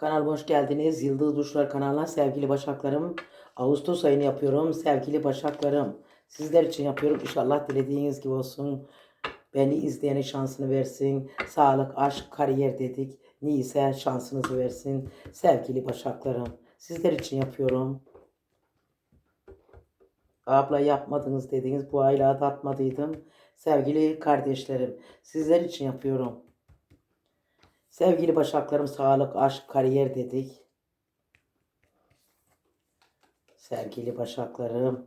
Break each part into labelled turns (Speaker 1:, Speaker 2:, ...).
Speaker 1: Kanalıma hoş geldiniz. Yıldız Duşlar kanalına sevgili başaklarım. Ağustos ayını yapıyorum sevgili başaklarım. Sizler için yapıyorum. İnşallah dilediğiniz gibi olsun. Beni izleyene şansını versin. Sağlık, aşk, kariyer dedik. Neyse şansınızı versin. Sevgili başaklarım. Sizler için yapıyorum. Abla yapmadınız dediniz. Bu aylarda atmadıydım. Sevgili kardeşlerim. Sizler için yapıyorum. Sevgili başaklarım sağlık, aşk, kariyer dedik. Sevgili başaklarım.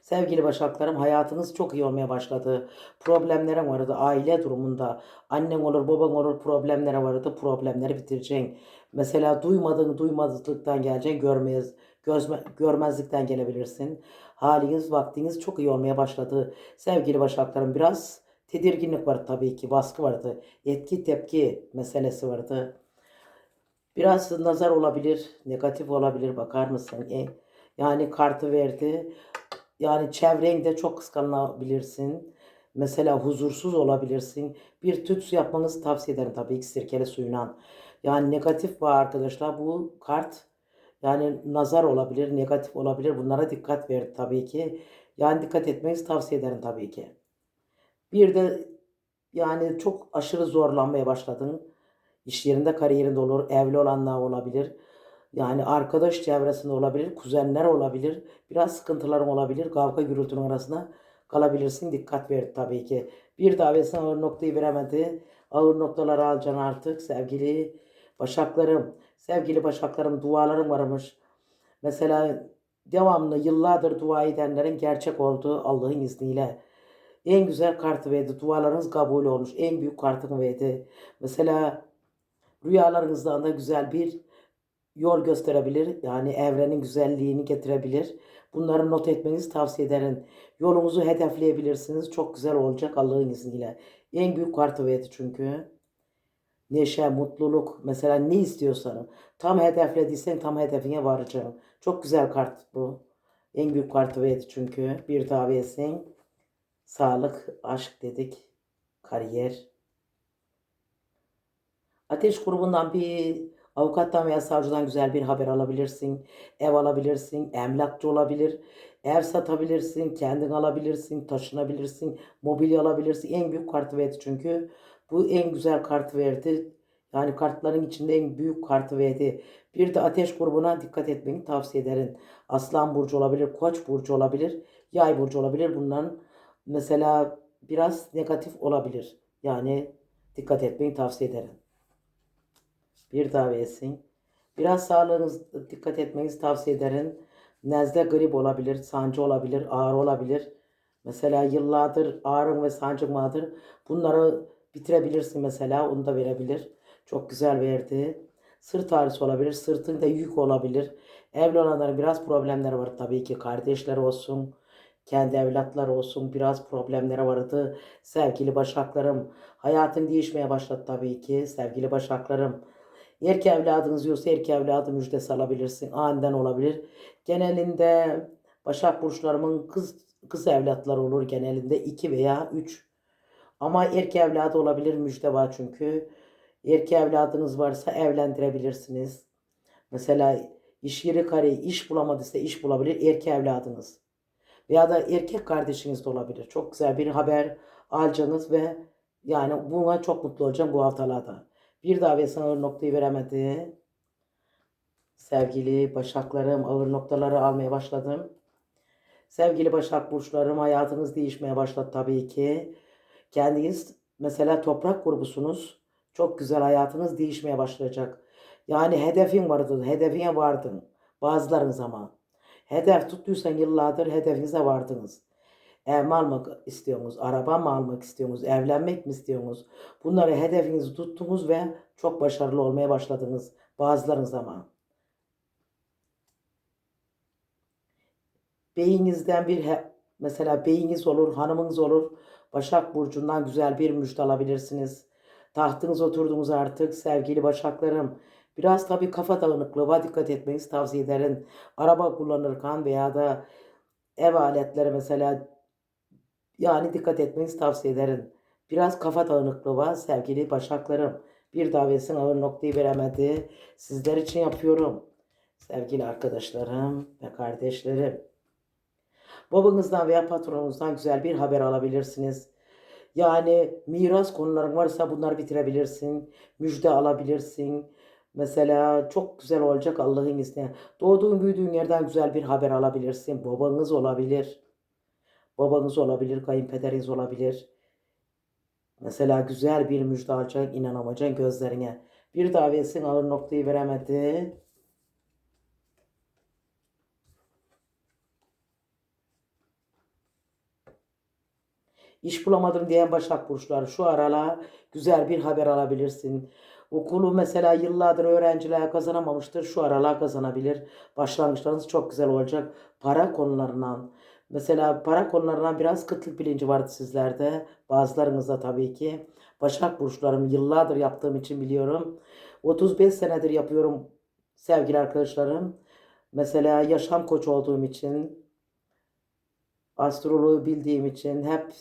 Speaker 1: Sevgili başaklarım hayatınız çok iyi olmaya başladı. Problemlerin vardı aile durumunda. Annen olur baban olur problemlere vardı. Problemleri bitireceksin. Mesela duymadığın duymazlıktan geleceksin. Görmez, gözme, görmezlikten gelebilirsin. Haliniz vaktiniz çok iyi olmaya başladı. Sevgili başaklarım biraz tedirginlik var tabii ki. Baskı vardı. Etki tepki meselesi vardı. Biraz nazar olabilir, negatif olabilir bakar mısın? E, yani kartı verdi. Yani çevrende çok kıskanabilirsin. Mesela huzursuz olabilirsin. Bir tütsü yapmanızı tavsiye ederim tabii ki sirkeli suyuna. Yani negatif var arkadaşlar. Bu kart yani nazar olabilir, negatif olabilir. Bunlara dikkat ver tabii ki. Yani dikkat etmenizi tavsiye ederim tabii ki. Bir de yani çok aşırı zorlanmaya başladın. İş yerinde, kariyerinde olur, evli olanlar olabilir. Yani arkadaş çevresinde olabilir, kuzenler olabilir. Biraz sıkıntıların olabilir. Kavga gürültünün arasında kalabilirsin. Dikkat ver tabii ki. Bir davetsin ağır noktayı veremedi. Ağır noktaları alacaksın artık sevgili başaklarım. Sevgili başaklarım dualarım varmış. Mesela devamlı yıllardır dua edenlerin gerçek olduğu Allah'ın izniyle. En güzel kartı verdi. Dualarınız kabul olmuş. En büyük kartını verdi. Mesela rüyalarınızdan da güzel bir yol gösterebilir. Yani evrenin güzelliğini getirebilir. Bunları not etmenizi tavsiye ederim. Yolunuzu hedefleyebilirsiniz. Çok güzel olacak Allah'ın izniyle. En büyük kartı verdi çünkü. Neşe, mutluluk. Mesela ne istiyorsan. Tam hedeflediysen tam hedefine varacağım. Çok güzel kart bu. En büyük kartı verdi çünkü. Bir daha versin. Sağlık, aşk dedik. Kariyer. Ateş grubundan bir avukattan veya savcıdan güzel bir haber alabilirsin. Ev alabilirsin, emlakçı olabilir. Ev satabilirsin, kendin alabilirsin, taşınabilirsin, mobilya alabilirsin. En büyük kartı verdi çünkü. Bu en güzel kartı verdi. Yani kartların içinde en büyük kartı verdi. Bir de ateş grubuna dikkat etmeni tavsiye ederim. Aslan burcu olabilir, koç burcu olabilir, yay burcu olabilir. Bunların mesela biraz negatif olabilir. Yani dikkat etmeyi tavsiye ederim. Bir daha versin. Biraz sağlığınız dikkat etmenizi tavsiye ederim. Nezle grip olabilir, sancı olabilir, ağrı olabilir. Mesela yıllardır ağrın ve sancın vardır. Bunları bitirebilirsin mesela. Onu da verebilir. Çok güzel verdi. Sırt ağrısı olabilir. Sırtında yük olabilir. Evli olanların biraz problemleri var tabii ki. Kardeşler olsun. Kendi evlatları olsun. Biraz problemleri vardı. Sevgili başaklarım. Hayatın değişmeye başladı tabii ki. Sevgili başaklarım. Erkek evladınız yoksa erkek evladı müjdesi alabilirsin. Aniden olabilir. Genelinde Başak burçlarımın kız kız evlatları olur genelinde 2 veya 3. Ama erkek evladı olabilir müjde var çünkü. Erkek evladınız varsa evlendirebilirsiniz. Mesela iş yeri kare iş bulamadıysa iş bulabilir erkek evladınız. Veya da erkek kardeşiniz de olabilir. Çok güzel bir haber alacaksınız ve yani buna çok mutlu olacağım bu haftalarda. Bir daha ve ağır noktayı veremedi. Sevgili başaklarım ağır noktaları almaya başladım. Sevgili başak burçlarım hayatınız değişmeye başladı tabii ki. Kendiniz mesela toprak grubusunuz. Çok güzel hayatınız değişmeye başlayacak. Yani hedefin vardı, hedefine vardın. Bazılarınız ama. Hedef tuttuysan yıllardır hedefinize vardınız. Ev mi almak istiyorsunuz? Araba mı almak istiyorsunuz? Evlenmek mi istiyorsunuz? Bunları hedefinizi tuttunuz ve çok başarılı olmaya başladınız. Bazılarınız ama. Beyinizden bir he- mesela beyiniz olur, hanımınız olur. Başak Burcu'ndan güzel bir müjde alabilirsiniz. Tahtınız oturdunuz artık sevgili başaklarım. Biraz tabii kafa dağınıklığına dikkat etmenizi tavsiye ederim. Araba kullanırken veya da ev aletleri mesela yani dikkat etmenizi tavsiye ederim. Biraz kafa dağınıklığı var sevgili başaklarım. Bir davetsin ağır noktayı veremedi. Sizler için yapıyorum. Sevgili arkadaşlarım ve kardeşlerim. Babanızdan veya patronunuzdan güzel bir haber alabilirsiniz. Yani miras konuların varsa bunları bitirebilirsin. Müjde alabilirsin. Mesela çok güzel olacak Allah'ın izniyle. Doğduğun büyüdüğün yerden güzel bir haber alabilirsin. Babanız olabilir. Babanız olabilir, kayınpederiniz olabilir. Mesela güzel bir müjde alacaksın, inanamayacaksın gözlerine. Bir davetsin ağır noktayı veremedi. İş bulamadım diyen Başak Burçları şu arala güzel bir haber alabilirsin. Okulu mesela yıllardır öğrenciler kazanamamıştır. Şu aralar kazanabilir. Başlangıçlarınız çok güzel olacak. Para konularından. Mesela para konularından biraz kıtlık bilinci vardı sizlerde. Bazılarınızda tabii ki. Başak Burçlarım yıllardır yaptığım için biliyorum. 35 senedir yapıyorum sevgili arkadaşlarım. Mesela yaşam koç olduğum için astroloğu bildiğim için hep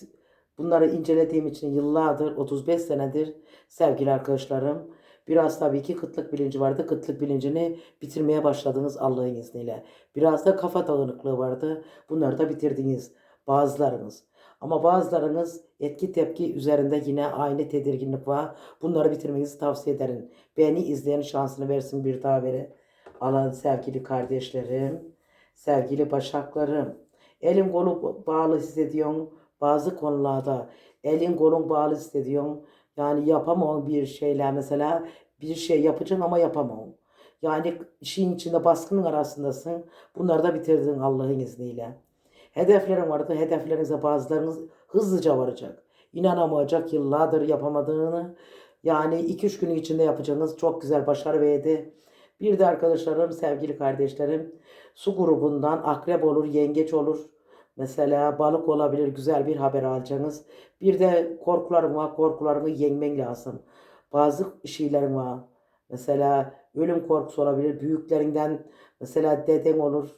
Speaker 1: bunları incelediğim için yıllardır 35 senedir sevgili arkadaşlarım biraz tabii ki kıtlık bilinci vardı. Kıtlık bilincini bitirmeye başladınız Allah'ın izniyle. Biraz da kafa dağınıklığı vardı. Bunları da bitirdiniz bazılarınız. Ama bazılarınız etki tepki üzerinde yine aynı tedirginlik var. Bunları bitirmenizi tavsiye ederim. Beni izleyen şansını versin bir daha veri. Alan sevgili kardeşlerim, sevgili başaklarım. Elim kolu bağlı hissediyorsun. Bazı konularda elin kolun bağlı hissediyorsun. Yani yapamam bir şeyler mesela bir şey yapacaksın ama yapamam. Yani işin içinde baskının arasındasın. Bunları da bitirdin Allah'ın izniyle. Hedeflerin vardı. Hedeflerinize bazılarınız hızlıca varacak. İnanamayacak yıllardır yapamadığını. Yani 2-3 günün içinde yapacağınız çok güzel başarı verdi. Bir de arkadaşlarım, sevgili kardeşlerim, su grubundan akrep olur, yengeç olur. Mesela balık olabilir, güzel bir haber alacaksınız. Bir de korkularım var, korkularını yenmen lazım. Bazı şeylerim var. Mesela ölüm korkusu olabilir, büyüklerinden mesela deden olur.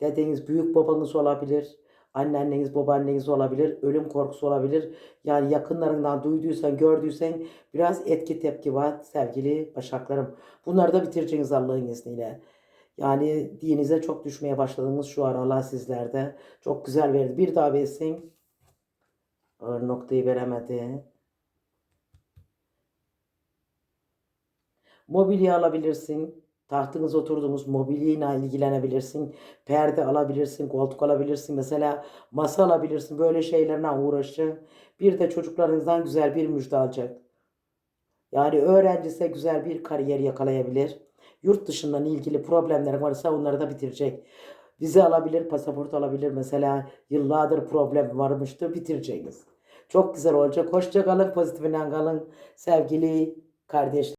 Speaker 1: Dedeniz, büyük babanız olabilir. Anneanneniz, babaanneniz olabilir. Ölüm korkusu olabilir. Yani yakınlarından duyduysan, gördüysen biraz etki tepki var sevgili başaklarım. Bunları da bitireceğiniz Allah'ın izniyle. Yani dinize çok düşmeye başladığınız şu aralar sizlerde. Çok güzel verdi. Bir daha versin. Ağır noktayı veremedi. Mobilya alabilirsin. Tahtınız oturduğunuz mobilyayla ilgilenebilirsin. Perde alabilirsin, koltuk alabilirsin. Mesela masa alabilirsin. Böyle şeylerle uğraşacaksın. Bir de çocuklarınızdan güzel bir müjde alacak. Yani öğrencise güzel bir kariyer yakalayabilir. Yurt dışından ilgili problemlerin varsa onları da bitirecek. Vize alabilir, pasaport alabilir. Mesela yıllardır problem varmıştır bitireceğiniz. Çok güzel olacak. Hoşça kalın, pozitifinden kalın. Sevgili kardeşler.